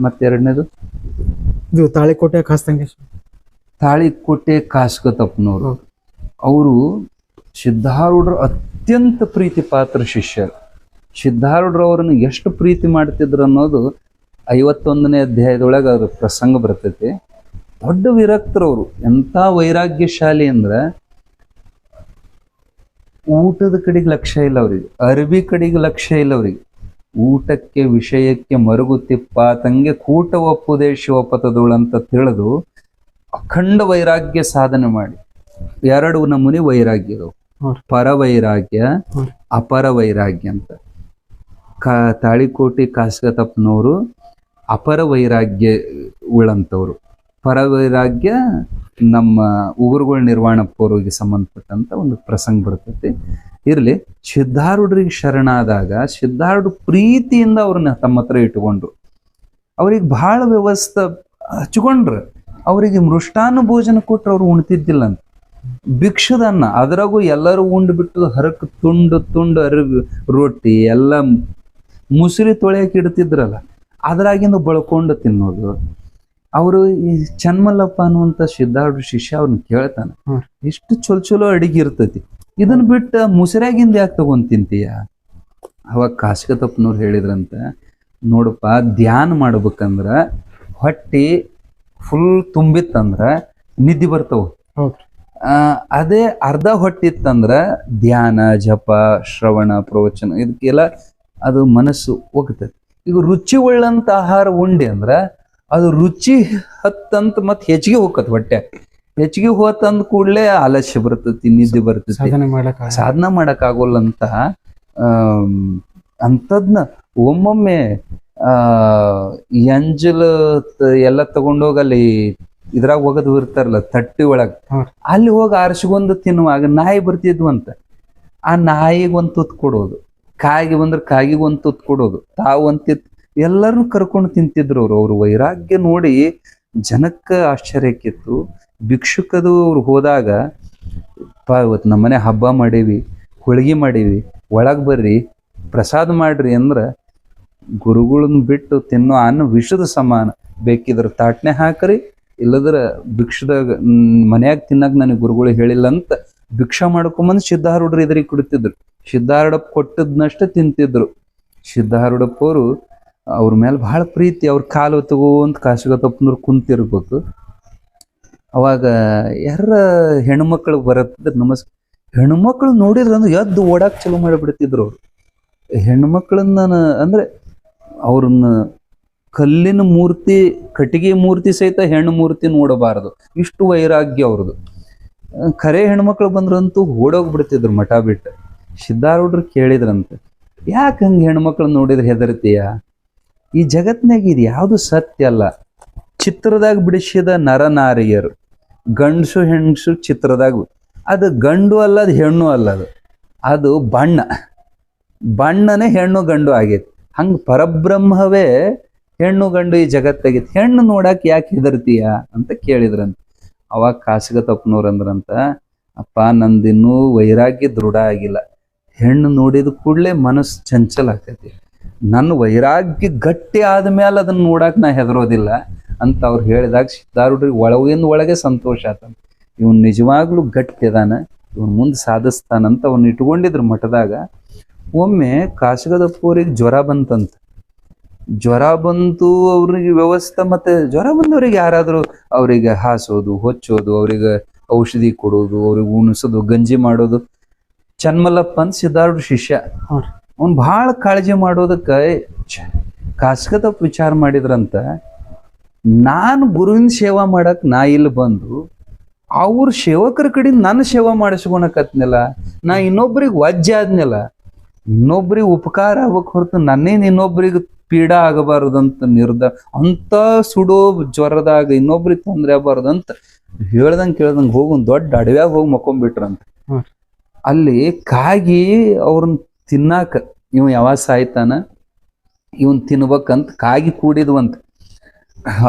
ಮತ್ತೆರಡನೇದು? ಇದು ತಾಳಿಕೋಟೆ ಖಾಸ್ತಂಗೆ ತಾಳಿಕೋಟೆ ಕಾಸ್ಕತಪ್ಪನವರು. ಅವರು ಸಿದ್ಧಾರೂಢರ ಅತ್ಯಂತ ಪ್ರೀತಿ ಪಾತ್ರ ಶಿಷ್ಯರು ಸಿದ್ಧಾರೂಢರವರನ್ನು ಎಷ್ಟು ಪ್ರೀತಿ ಮಾಡ್ತಿದ್ರು ಅನ್ನೋದು ಐವತ್ತೊಂದನೇ ಅಧ್ಯಾಯದೊಳಗೆ ಅದು ಪ್ರಸಂಗ ಬರ್ತೈತಿ. ದೊಡ್ಡ ವಿರಕ್ತರವರು. ಎಂಥ ವೈರಾಗ್ಯಶಾಲಿ ಅಂದ್ರೆ ಊಟದ ಕಡೆಗೆ ಲಕ್ಷ್ಯ ಇಲ್ಲ ಅವ್ರಿಗೆ. ಅರಬಿ ಕಡೆಗೆ ಲಕ್ಷ್ಯ ಇಲ್ಲ ಅವ್ರಿಗೆ. ಊಟಕ್ಕೆ ವಿಷಯಕ್ಕೆ ಮರುಗುತ್ತಿಪ್ಪ ತಂಗೆ ಕೂಟ ಒಪ್ಪುದೇ ಅಂತ ತಿಳಿದು ಅಖಂಡ ವೈರಾಗ್ಯ ಸಾಧನೆ ಮಾಡಿ. ಎರಡು ನಮೂನಿ ವೈರಾಗ್ಯರು. ಪರವೈರಾಗ್ಯ ಪರ ವೈರಾಗ್ಯ ಅಪರ ವೈರಾಗ್ಯ ಅಂತ. ಕಾ ತಾಳಿಕೋಟಿ ಕಾಸ್ಗತಪ್ಪನವರು ಅಪರ ವೈರಾಗ್ಯ ಉಳ್ಳಂಥವ್ರು ಪರ ವೈರಾಗ್ಯ ನಮ್ಮ ಉಗುರುಗಳ ನಿರ್ವಾಣಪ್ಪವ್ರಿಗೆ ಸಂಬಂಧಪಟ್ಟಂತ ಒಂದು ಪ್ರಸಂಗ ಬರ್ತೈತಿ. ಇರ್ಲಿ, ಸಿದ್ಧಾರೂಢರಿಗೆ ಶರಣಾದಾಗ, ಸಿದ್ಧಾರೂಢ ಪ್ರೀತಿಯಿಂದ ಅವ್ರನ್ನ ತಮ್ಮ ಹತ್ರ ಇಟ್ಕೊಂಡ್ರು ಅವ್ರಿಗೆ ಬಹಳ ವ್ಯವಸ್ಥೆ ಹಚ್ಕೊಂಡ್ರು. ಅವರಿಗೆ ಮೃಷ್ಟಾನ್ನ ಭೋಜನ ಕೊಟ್ಟರೆ ಅವ್ರು ಉಣ್ತಿದ್ದಿಲ್ಲ ಅಂತ ಭಿಕ್ಷದನ್ನ, ಅದರಾಗೂ ಎಲ್ಲರೂ ಉಂಡು ಬಿಟ್ಟು ಹರಕ್ ತುಂಡು ತುಂಡು ಅರಿವಿ ರೊಟ್ಟಿ, ಎಲ್ಲ ಮುಸುರಿ ತೊಳೆಯಕ್ಕೆ ಇಡ್ತಿದ್ರಲ್ಲ, ಅದ್ರಾಗಿಂದ ಬಳ್ಕೊಂಡು ತಿನ್ನೋದು. ಅವರು ಈ ಚನ್ಮಲ್ಲಪ್ಪ ಅನ್ನುವಂತ ಸಿದ್ಧಾರ್ಥ ಶಿಷ್ಯ ಅವ್ರನ್ನ ಕೇಳ್ತಾನೆ. ಎಷ್ಟು ಇಷ್ಟು ಚಲೋ ಚಲೋ ಅಡಿಗೆ ಇರ್ತೈತಿ. ಇದನ್ನ ಬಿಟ್ಟು ಮುಸರಾಗಿಂದ ಯಾಕೆ ತಗೊಂಡ್ ತಿಂತೀಯ? ಅವಾಗ ಕಾಶಿಕತಪ್ಪನವ್ರು ಹೇಳಿದ್ರಂತ ನೋಡಪ್ಪ ಧ್ಯಾನ ಮಾಡ್ಬೇಕಂದ್ರ ಹೊಟ್ಟಿ ಫುಲ್ ತುಂಬಿತ್ತಂದ್ರ ನಿದ್ದೆ ಬರ್ತಾವ. ಆ, ಅದೇ ಅರ್ಧ ಹೊಟ್ಟಿತ್ತಂದ್ರ ಧ್ಯಾನ ಜಪ ಶ್ರವಣ ಪ್ರವಚನ ಇದಕ್ಕೆಲ್ಲ ಅದು ಮನಸ್ಸು ಹೋಗ್ತದೆ ಈಗ ರುಚಿ ಉಳ್ಳಂತ ಆಹಾರ ಉಂಡೆ ಅಂದ್ರ ಅದು ರುಚಿ ಹತ್ತಂತ ಮತ್ತೆ ಹೆಚ್ಚಿಗೆ ಹೋಗತ್ ಹೊಟ್ಟೆ. ಹೆಚ್ಚಿಗೆ ಹೋತಂದ ಕೂಡಲೇ ಆಲಸ್ಯ ಬರ್ತೈತಿ ನಿದ್ದೆ ಬರ್ತೈತಿ. ಸಾಧನ ಮಾಡಕ್ ಆಗೋಲ್ಲ. ಅಂತ ಅಂಥದ್ನ ಒಮ್ಮೊಮ್ಮೆ ಆ ಎಂಜಲ್ ಎಲ್ಲ ತಗೊಂಡೋಗಿ ಅಲ್ಲಿ ಇದ್ರಾಗ ಒಗದ್ ಇರ್ತಾರಲ್ಲ ತಟ್ಟಿ ಒಳಗ. ಅಲ್ಲಿ ಹೋಗಿ ಆರಿಸ್ಕೊಂಡು ತಿನ್ನುವಾಗ ನಾಯಿ ಬರ್ತಿದ್ವು ಅಂತ ಆ ನಾಯಿಗೆ ಒಂದ್ ತುತ್ ಕೊಡೋದು. ಕಾಯಿಗೆ ಬಂದ್ರೆ ಕಾಯಿಗೆ ಒಂದ್ ತುತ್ ಕೊಡೋದು. ತಾವು ಒಂದ್ ತಿತ್ ಎಲ್ಲರೂ ಕರ್ಕೊಂಡು ತಿಂತಿದ್ರು ಅವರು. ಅವ್ರ ವೈರಾಗ್ಯ ನೋಡಿ ಜನಕ್ಕ ಆಶ್ಚರ್ಯಕ್ಕಿತ್ತು ಭಿಕ್ಷುಕದು ಅವ್ರು ಹೋದಾಗ, ಪಾ, ಇವತ್ತು ನಮ್ಮನೆ ಹಬ್ಬ ಮಾಡೀವಿ, ಹೋಳಿಗೆ ಮಾಡೀವಿ, ಒಳಗೆ ಬರ್ರಿ, ಪ್ರಸಾದ ಮಾಡ್ರಿ ಅಂದ್ರೆ ಗುರುಗಳನ್ನ ಬಿಟ್ಟು ತಿನ್ನೋ ಅನ್ನ ವಿಷದ ಸಮಾನ. ಬೇಕಿದ್ರೆ ತಾಟ್ನೆ ಹಾಕ್ರಿ, ಇಲ್ಲದ್ರ ಭಿಕ್ಷದಾಗ ಮನ್ಯಾಗ ತಿನ್ನಕ್ ನನಗೆ ಗುರುಗಳು ಹೇಳಿಲ್ಲ ಅಂತ ಭಿಕ್ಷಾ ಮಾಡ್ಕೊಂಬಂದು ಸಿದ್ಧಾರೂಢರು ಇದ್ರಿಗೆ ಕುಡಿತಿದ್ರು. ಸಿದ್ಧಾರೂಢಪ್ಪ ಕೊಟ್ಟದ್ನಷ್ಟೇ ತಿಂತಿದ್ರು. ಸಿದ್ಧಾರೂಢಪ್ಪ ಅವರು ಅವ್ರ ಮೇಲೆ ಬಹಳ ಪ್ರೀತಿ, ಅವ್ರ ಕಾಲು ತಗೋಂತ ಕಾಶಿಗತಪ್ಪನವ್ರು ಕುಂತಿರ್ಬೇಕು. ಅವಾಗ ಯಾರ ಹೆಣ್ಮಕ್ಳು ಬರತ್ತಿದ್ರು ನಮಸ್, ಹೆಣ್ಮಕ್ಳು ನೋಡಿದ್ರಂದ್ರೆ ಎದ್ದು ಓಡಾಕ್ ಚಲೋ ಮಾಡಿಬಿಡ್ತಿದ್ರು ಅವ್ರು. ಹೆಣ್ಮಕ್ಳನ್ನ ಅಂದ್ರೆ ಅವ್ರನ್ನ ಕಲ್ಲಿನ ಮೂರ್ತಿ, ಕಟ್ಟಿಗೆ ಮೂರ್ತಿ ಸಹಿತ ಹೆಣ್ಣು ಮೂರ್ತಿ ನೋಡಬಾರದು. ಇಷ್ಟು ವೈರಾಗ್ಯ ಅವ್ರದ್ದು ಖರೆ ಹೆಣ್ಮಕ್ಳು ಬಂದ್ರಂತೂ ಓಡೋಗ್ಬಿಡ್ತಿದ್ರು ಮಠ ಬಿಟ್ಟು. ಸಿದ್ಧಾರೂಢರು ಕೇಳಿದ್ರಂತೆ, ಯಾಕೆ ಹಂಗೆ ಹೆಣ್ಮಕ್ಳು ನೋಡಿದ್ರೆ ಹೆದರ್ತೀಯ? ಈ ಜಗತ್ನಾಗ ಇದು ಯಾವುದು ಸತ್ಯ ಅಲ್ಲ. ಚಿತ್ರದಾಗ ಬಿಡಿಸಿದ ನರನಾರಿಯರು. ಗಂಡಸು ಹೆಣ್ಸು ಚಿತ್ರದಾಗ ಅದು ಗಂಡು ಅಲ್ಲ, ಅದು ಹೆಣ್ಣು ಅಲ್ಲ ಅದು. ಅದು ಬಣ್ಣ. ಬಣ್ಣನೇ ಹೆಣ್ಣು ಗಂಡು ಆಗೈತಿ. ಹಂಗೆ ಪರಬ್ರಹ್ಮವೇ ಹೆಣ್ಣು ಗಂಡು ಈ ಜಗತ್ತಾಗೈತಿ. ಹೆಣ್ಣು ನೋಡಕ್ ಯಾಕೆ ಹೆದರ್ತೀಯ ಅಂತ ಕೇಳಿದ್ರಂತ. ಅವಾಗ ಕಾಸಿಗತಪ್ಪನವ್ರು ಅಂದ್ರಂತ, ಅಪ್ಪ, ನಂದಿನ್ನೂ ವೈರಾಗ್ಯ ದೃಢ ಆಗಿಲ್ಲ. ಹೆಣ್ಣು ನೋಡಿದ ಕೂಡಲೇ ಮನಸ್ಸು ಚಂಚಲ ಆಗ್ತೈತಿ. ನನ್ನ ವೈರಾಗ್ಯ ಗಟ್ಟಿ ಆದ್ಮೇಲೆ ಅದನ್ನ ನೋಡಕ್ ನಾ ಹೆದರೋದಿಲ್ಲ ಅಂತ ಅವ್ರು ಹೇಳಿದಾಗ ಸಿದ್ಧಾರೂಢರಿಗೆ ಒಳಗಿಂದ ಒಳಗೆ ಸಂತೋಷ ಆತ ಇವನ್ ನಿಜವಾಗ್ಲೂ ಗಟ್ಟಿ ಅದಾನ, ಇವನ್ ಮುಂದೆ ಸಾಧಿಸ್ತಾನಂತ ಅವ್ನು ಇಟ್ಕೊಂಡಿದ್ರು ಮಠದಾಗ. ಒಮ್ಮೆ ಕಾಶಗದಪ್ಪವ್ರಿಗೆ ಜ್ವರ ಬಂತಂತ. ಜ್ವರ ಬಂತು, ಅವ್ರಿಗೆ ವ್ಯವಸ್ಥೆ ಮತ್ತೆ ಜ್ವರ ಬಂದವ್ರಿಗೆ ಯಾರಾದರೂ ಅವರಿಗೆ ಹಾಸೋದು, ಹೊಚ್ಚೋದು, ಅವ್ರಿಗೆ ಔಷಧಿ ಕೊಡೋದು, ಅವ್ರಿಗೆ ಉಣಿಸೋದು, ಗಂಜಿ ಮಾಡೋದು. ಚನ್ಮಲ್ಲಪ್ಪ ಅಂತ ಸಿದ್ಧಾರೂಢ ಶಿಷ್ಯ. ಅವ್ನು ಭಾಳ ಕಾಳಜಿ ಮಾಡೋದಕ್ಕೆ ಕಾಸ್ಕತಪ್ಪ ವಿಚಾರ ಮಾಡಿದ್ರಂತ ನಾನು ಗುರುವಿನ ಸೇವಾ ಮಾಡಕ್ ನಾ ಇಲ್ಲಿ ಬಂದು ಅವ್ರ ಸೇವಕರ ಕಡೆ ನನ್ನ ಸೇವಾ ಮಾಡಿಸ್ಕೊಳಕತ್ನಲ್ಲ ನಾ ಇನ್ನೊಬ್ರಿಗೆ ವಜ್ಜೆ ಆದ್ನಲ್ಲ ಇನ್ನೊಬ್ರಿಗೆ ಉಪಕಾರ ಆಗ್ಬೇಕು ಹೊರತು ನನ್ನೇನು ಇನ್ನೊಬ್ರಿಗೆ ಪೀಡಾ ಅಂತ ನಿರ್ಧಾರ ಅಂತ ಸುಡೋ ಜ್ವರದಾಗ ಇನ್ನೊಬ್ರಿಗೆ ತೊಂದರೆ ಆಗಬಾರ್ದು ಅಂತ ಹೇಳ್ದಂಗೆ ಕೇಳ್ದಂಗೆ ಹೋಗಿ ದೊಡ್ಡ ಅಡವ್ಯಾಗ ಹೋಗಿ ಮಕ್ಕೊಂಬಿಟ್ರಂತ. ಅಲ್ಲಿ ಕಾಗಿ ಅವ್ರನ್ನ ತಿನ್ನಾಕ ಇವ ಯಾವಾಗ ಸಾಯ್ತಾನ? ಇವನ್ ತಿನ್ಬೇಕಂತ ಕಾಗಿ ಕೂಡಿದ್ವಂತ.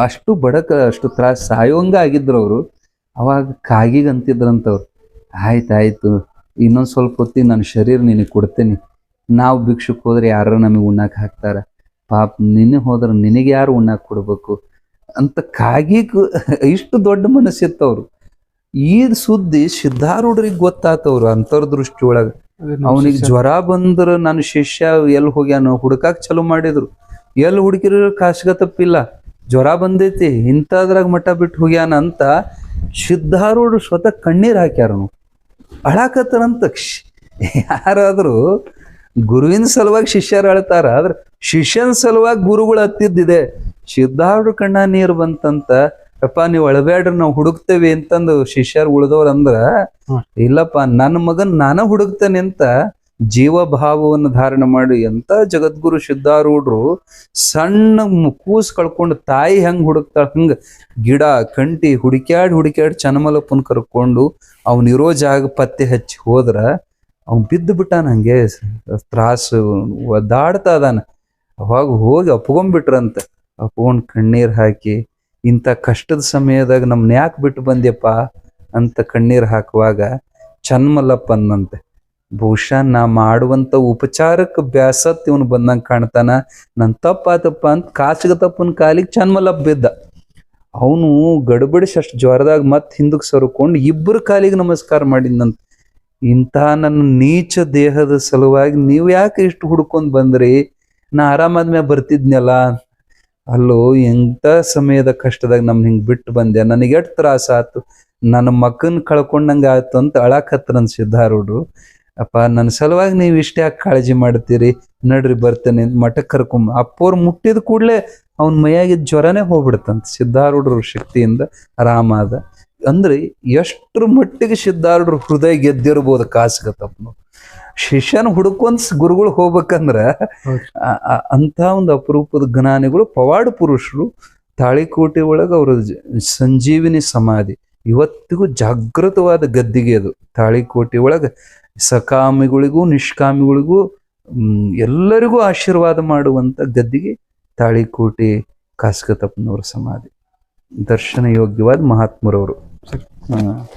ಅಷ್ಟು ಬಡಕ, ಅಷ್ಟು ತ್ರಾಸ ಸಾಯೋಂಗ ಆಗಿದ್ರು ಅವರು. ಅವಾಗ ಕಾಗಿಗೆ ಅಂತಿದ್ರಂತವ್ರು. ಆಯ್ತಾಯ್ತು ಇನ್ನೊಂದು ಸ್ವಲ್ಪ ಹೊತ್ತಿ ನನ್ನ ಶರೀರ ನಿನಗೆ ಕೊಡ್ತೇನೆ. ನಾವು ಭಿಕ್ಷುಕ್ ಹೋದ್ರೆ ಯಾರು ನಮಗೆ ಉಣ್ಣಕ್ಕೆ ಹಾಕ್ತಾರ. ಪಾಪ ನಿನ್ನ ಹೋದ್ರೆ ನಿನಗೆ ಯಾರು ಉಣ್ಣಕ್ಕೆ ಕೊಡ್ಬೇಕು? ಅಂತ ಕಾಗಿ ಇಷ್ಟು ದೊಡ್ಡ ಮನಸ್ಸಿತ್ತವ್ರು. ಈ ಸುದ್ದಿ ಸಿದ್ಧಾರೂಢರಿಗೆ ಗೊತ್ತಾತವ್ರು ಅಂತರ್ದೃಷ್ಟಿ ಒಳಗ. ಅವನಿಗೆ ಜ್ವರ ಬಂದ್ರ ನನ್ನ ಶಿಷ್ಯ ಎಲ್ಲಿ ಹೋಗ್ಯಾನ ಹುಡುಕಾಕ್ ಚಲೋ ಮಾಡಿದ್ರು. ಎಲ್ಲಿ ಹುಡುಕಿರ ಕಾಸ್ಗ ತಪ್ಪಿಲ್ಲ. ಜ್ವರ ಬಂದೈತಿ ಇಂಥದ್ರಾಗ ಮಠ ಬಿಟ್ಟು ಹೋಗ್ಯಾನ ಅಂತ ಸಿದ್ಧಾರೂಢರು ಸ್ವತಃ ಕಣ್ಣೀರ್ ಹಾಕ್ಯಾರನು. ಅಳಾಕತ್ತಾರಂತ ಯಾರಾದರೂ ಯಾರಾದ್ರೂ ಗುರುವಿನ ಸಲುವಾಗಿ ಶಿಷ್ಯರು ಅಳ್ತಾರ ಆದ್ರೆ ಶಿಷ್ಯನ ಸಲುವಾಗಿ ಗುರುಗಳು ಹತ್ತಿದ್ದಿದೆ. ಸಿದ್ಧಾರೂಢ ಕಣ್ಣ ನೀರು ಬಂತಂತ ಅಪ್ಪ ನೀವು ಅಳಬೇಡ್ರಿ ನಾವು ಹುಡುಕ್ತೇವೆ ಅಂತಂದು ಶಿಷ್ಯರ್ ಉಳ್ದವ್ರ ಅಂದ್ರ. ಇಲ್ಲಪ್ಪ ನನ್ನ ಮಗನ್ ನಾನ ಹುಡುಕ್ತೇನೆ ಅಂತ ಜೀವ ಭಾವವನ್ನು ಧಾರಣ ಮಾಡಿ ಎಂತ ಜಗದ್ಗುರು ಶುದ್ಧಾರೂಢರು ಸಣ್ಣ ಕೂಸ್ ಕಳ್ಕೊಂಡು ತಾಯಿ ಹೆಂಗ್ ಹುಡುಕ್ತಾಳ ಹಂಗ ಗಿಡ ಕಂಟಿ ಹುಡುಕ್ಯಾಡ್ ಹುಡುಕ್ಯಾಡ್ ಚನ್ನಮಲ್ಲಪ್ಪನ್ ಕರ್ಕೊಂಡು ಅವನಿರೋ ಜಾಗ ಪತ್ತೆ ಹಚ್ಚಿ ಹೋದ್ರ ಅವ್ನ್ ಬಿದ್ದು ಬಿಟ್ಟಾನ ಹಂಗೆ ತ್ರಾಸು ಒದ್ದಾಡ್ತಾ ಅದಾನ ಅವಾಗ ಹೋಗಿ ಅಪ್ಕೊಂಡ್ಬಿಟ್ರಂತ ಅಪ್ಕೊಂಡ್ ಕಣ್ಣೀರ್ ಹಾಕಿ ಇಂಥ ಕಷ್ಟದ ಸಮಯದಾಗ ನಮ್ನ ಯಾಕೆ ಬಿಟ್ಟು ಬಂದ್ಯಪ್ಪ ಅಂತ ಕಣ್ಣೀರು ಹಾಕುವಾಗ ಚನ್ಮಲ್ಲಪ್ಪನ್ನಂತೆ ಬಹುಶಃ ನಾ ಮಾಡುವಂತ ಉಪಚಾರಕ್ಕೆ ಬ್ಯಾಸತ್ ಇವನು ಬಂದಂಗೆ ಕಾಣ್ತಾನ ನನ್ನ ತಪ್ಪಾತಪ್ಪ ಅಂತ ಕಾಸಿಗೆ ತಪ್ಪನ ಕಾಲಿಗೆ ಚನ್ಮಲ್ಲಪ್ಪ ಬಿದ್ದ. ಅವನು ಗಡಬಡಿಸಿ ಅಷ್ಟು ಜ್ವರದಾಗ ಮತ್ತೆ ಹಿಂದಕ್ಕೆ ಸರ್ಕೊಂಡು ಇಬ್ಬರು ಕಾಲಿಗೆ ನಮಸ್ಕಾರ ಮಾಡಿದ್ನಂತ. ಇಂಥ ನನ್ನ ನೀಚ ದೇಹದ ಸಲುವಾಗಿ ನೀವು ಯಾಕೆ ಇಷ್ಟು ಹುಡ್ಕೊಂಡು ಬಂದ್ರಿ? ನಾ ಆರಾಮಾದ್ಮೇಲೆ ಬರ್ತಿದ್ನಲ್ಲ? ಅಲ್ಲೋ ಎಂಥ ಸಮಯದ ಕಷ್ಟದಾಗ ನಮ್ ಹಿಂಗ್ ಬಿಟ್ಟು ಬಂದೆ. ನನಗೆ ಎಷ್ಟು ತ್ರಾಸ ಆತು. ನನ್ನ ಮಗನ ಕಳ್ಕೊಂಡಂಗ ಆಯ್ತು ಅಂತ ಅಳಾಕತ್ರನ್ ಸಿದ್ಧಾರೂಢರು. ಅಪ್ಪ ನನ್ನ ಸಲುವಾಗಿ ನೀವು ಇಷ್ಟ ಯಾಕೆ ಕಾಳಜಿ ಮಾಡ್ತೀರಿ? ನಡ್ರಿ, ಬರ್ತೇನೆ. ಮಠಕ್ಕೆ ಕರ್ಕೊಂಬ ಅಪ್ಪೋರ್ ಮುಟ್ಟಿದ ಕೂಡಲೇ ಅವನ ಮೈಯಾಗಿದ್ದ ಜ್ವರನೇ ಹೋಗ್ಬಿಡ್ತಂತ ಸಿದ್ಧಾರೂಢರ ಶಕ್ತಿಯಿಂದ ಆರಾಮ ಅದ ಅಂದ್ರೆ ಎಷ್ಟರ ಮಟ್ಟಿಗೆ ಸಿದ್ಧಾರೂಢರು ಹೃದಯ ಗೆದ್ದಿರ್ಬೋದು ಕಾಸ್ಗತ್ತಪ್ಪನು ಶಿಷ್ಯನ ಹುಡುಕೊಂಡ್ ಗುರುಗಳು ಹೋಗ್ಬೇಕಂದ್ರ ಅಂತ ಒಂದು ಅಪರೂಪದ ಜ್ಞಾನಿಗಳು ಪವಾಡ ಪುರುಷರು ತಾಳಿಕೋಟೆ ಒಳಗೆ ಅವರ ಸಂಜೀವಿನಿ ಸಮಾಧಿ. ಇವತ್ತಿಗೂ ಜಾಗೃತವಾದ ಗದ್ದಿಗೆ ಅದು. ತಾಳಿಕೋಟೆ ಒಳಗೆ ಸಕಾಮಿಗಳಿಗೂ ನಿಷ್ಕಾಮಿಗಳಿಗೂ ಎಲ್ಲರಿಗೂ ಆಶೀರ್ವಾದ ಮಾಡುವಂತ ಗದ್ದಿಗೆ ತಾಳಿಕೋಟೆ ಕಾಸ್ಕತಪ್ಪನವರ ಸಮಾಧಿ. ದರ್ಶನ ಯೋಗ್ಯವಾದ ಮಹಾತ್ಮರವರು. ಹಾ.